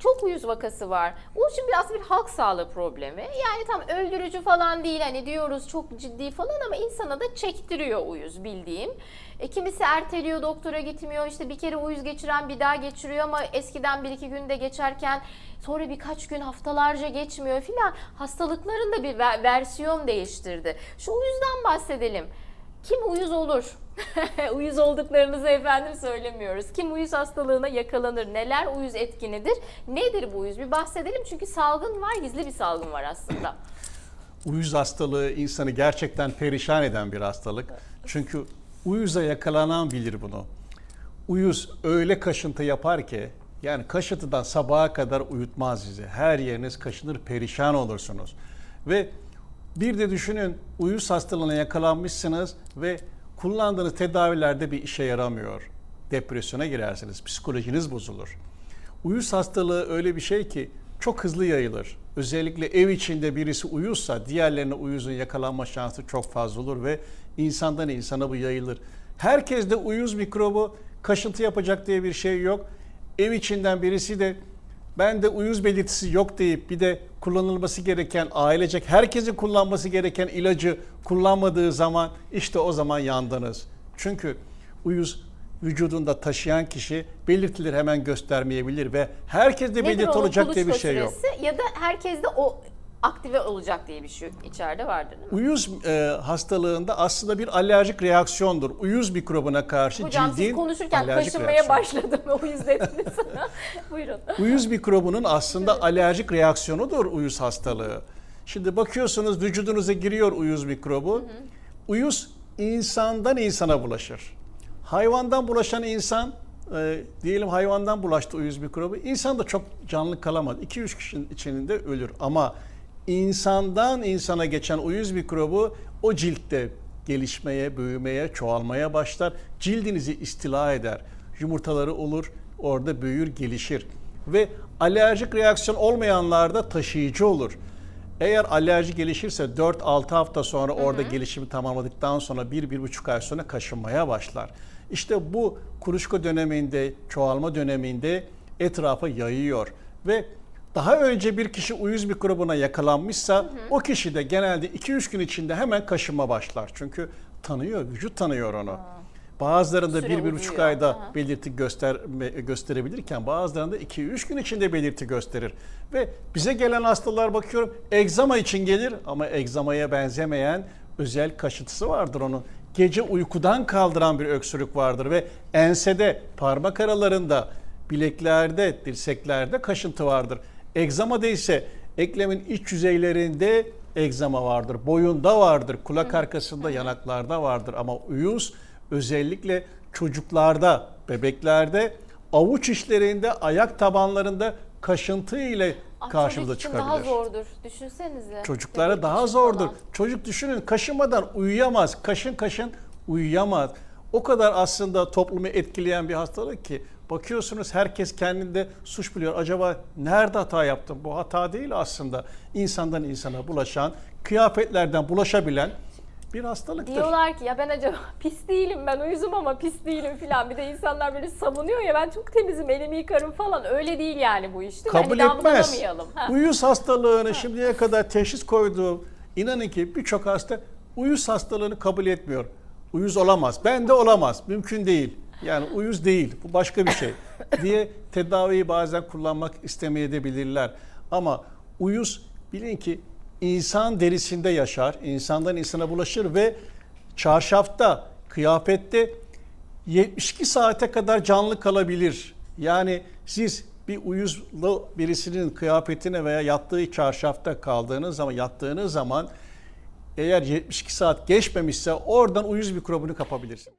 çok uyuz vakası var. Bu şimdi biraz bir halk sağlığı problemi. Yani tam öldürücü falan değil hani diyoruz çok ciddi falan ama insana da çektiriyor uyuz bildiğim. E, kimisi erteliyor doktora gitmiyor işte bir kere uyuz geçiren bir daha geçiriyor ama eskiden bir iki günde geçerken sonra birkaç gün haftalarca geçmiyor filan hastalıkların da bir ver- versiyon değiştirdi. Şu uyuzdan bahsedelim. Kim uyuz olur? uyuz olduklarınızı efendim söylemiyoruz. Kim uyuz hastalığına yakalanır? Neler uyuz etkinidir? Nedir bu uyuz? Bir bahsedelim çünkü salgın var, gizli bir salgın var aslında. Uyuz hastalığı insanı gerçekten perişan eden bir hastalık. Çünkü uyuza yakalanan bilir bunu. Uyuz öyle kaşıntı yapar ki yani kaşıntıdan sabaha kadar uyutmaz sizi. Her yeriniz kaşınır, perişan olursunuz. Ve bir de düşünün uyuz hastalığına yakalanmışsınız ve kullandığınız tedavilerde bir işe yaramıyor. Depresyona girersiniz, psikolojiniz bozulur. Uyuz hastalığı öyle bir şey ki çok hızlı yayılır. Özellikle ev içinde birisi uyuzsa diğerlerine uyuzun yakalanma şansı çok fazla olur ve insandan insana bu yayılır. Herkeste uyuz mikrobu kaşıntı yapacak diye bir şey yok. Ev içinden birisi de ben de uyuz belirtisi yok deyip bir de kullanılması gereken ailecek herkesin kullanması gereken ilacı kullanmadığı zaman işte o zaman yandınız. Çünkü uyuz vücudunda taşıyan kişi belirtileri hemen göstermeyebilir ve herkeste belirti olacak diye bir şey yok. süresi? Ya da herkeste o aktive olacak diye bir şey içeride vardır değil mi? Uyuz e, hastalığında aslında bir alerjik reaksiyondur. Uyuz mikrobuna karşı Hocam siz cildin konuşurken alerjik kaşınmaya reaksiyonu. başladım o yüzden sana. Buyurun. Uyuz mikrobunun aslında alerjik reaksiyonudur uyuz hastalığı. Şimdi bakıyorsunuz vücudunuza giriyor uyuz mikrobu. Uyuz insandan insana bulaşır. Hayvandan bulaşan insan, e, diyelim hayvandan bulaştı uyuz mikrobu, insan da çok canlı kalamaz. 2-3 kişinin içinde ölür ama insandan insana geçen uyuz mikrobu o ciltte gelişmeye, büyümeye, çoğalmaya başlar. Cildinizi istila eder. Yumurtaları olur, orada büyür, gelişir. Ve alerjik reaksiyon olmayanlarda taşıyıcı olur. Eğer alerji gelişirse 4-6 hafta sonra orada gelişimi tamamladıktan sonra 1-1,5 ay sonra kaşınmaya başlar. İşte bu kuruşka döneminde, çoğalma döneminde etrafa yayıyor ve daha önce bir kişi uyuz mikrobuna yakalanmışsa o kişi de genelde 2-3 gün içinde hemen kaşınma başlar. Çünkü tanıyor, vücut tanıyor onu. Bazılarında Süre 1-1,5 uzuyor. ayda Aha. belirti göster gösterebilirken bazılarında 2-3 gün içinde belirti gösterir. Ve bize gelen hastalar bakıyorum egzama için gelir ama egzamaya benzemeyen özel kaşıntısı vardır onun. Gece uykudan kaldıran bir öksürük vardır ve ensede, parmak aralarında, bileklerde, dirseklerde kaşıntı vardır. Egzamada ise eklemin iç yüzeylerinde egzama vardır. Boyunda vardır, kulak arkasında, yanaklarda vardır ama uyuz özellikle çocuklarda, bebeklerde, avuç içlerinde, ayak tabanlarında kaşıntı ile Ah, karşımıza çocuk için çıkabilir. daha zordur. Düşünsenize. Çocuklara Bebek daha için zordur. falan. Çocuk düşünün kaşınmadan uyuyamaz. Kaşın kaşın uyuyamaz. O kadar aslında toplumu etkileyen bir hastalık ki bakıyorsunuz herkes kendinde suç buluyor. Acaba nerede hata yaptım? Bu hata değil aslında. İnsandan insana bulaşan, kıyafetlerden bulaşabilen bir hastalıktır. Diyorlar ki ya ben acaba pis değilim ben uyuzum ama pis değilim filan. Bir de insanlar böyle savunuyor ya ben çok temizim elimi yıkarım falan. Öyle değil yani bu iş değil kabul Hani etmez. Ha. Uyuz hastalığını şimdiye kadar teşhis koyduğum inanın ki birçok hasta uyuz hastalığını kabul etmiyor. Uyuz olamaz. Ben de olamaz. Mümkün değil. Yani uyuz değil. Bu başka bir şey diye tedaviyi bazen kullanmak istemeyebilirler. Ama uyuz bilin ki insan derisinde yaşar. insandan insana bulaşır ve çarşafta, kıyafette 72 saate kadar canlı kalabilir. Yani siz bir uyuzlu birisinin kıyafetine veya yattığı çarşafta kaldığınız zaman, yattığınız zaman eğer 72 saat geçmemişse oradan uyuz mikrobunu kapabilirsiniz.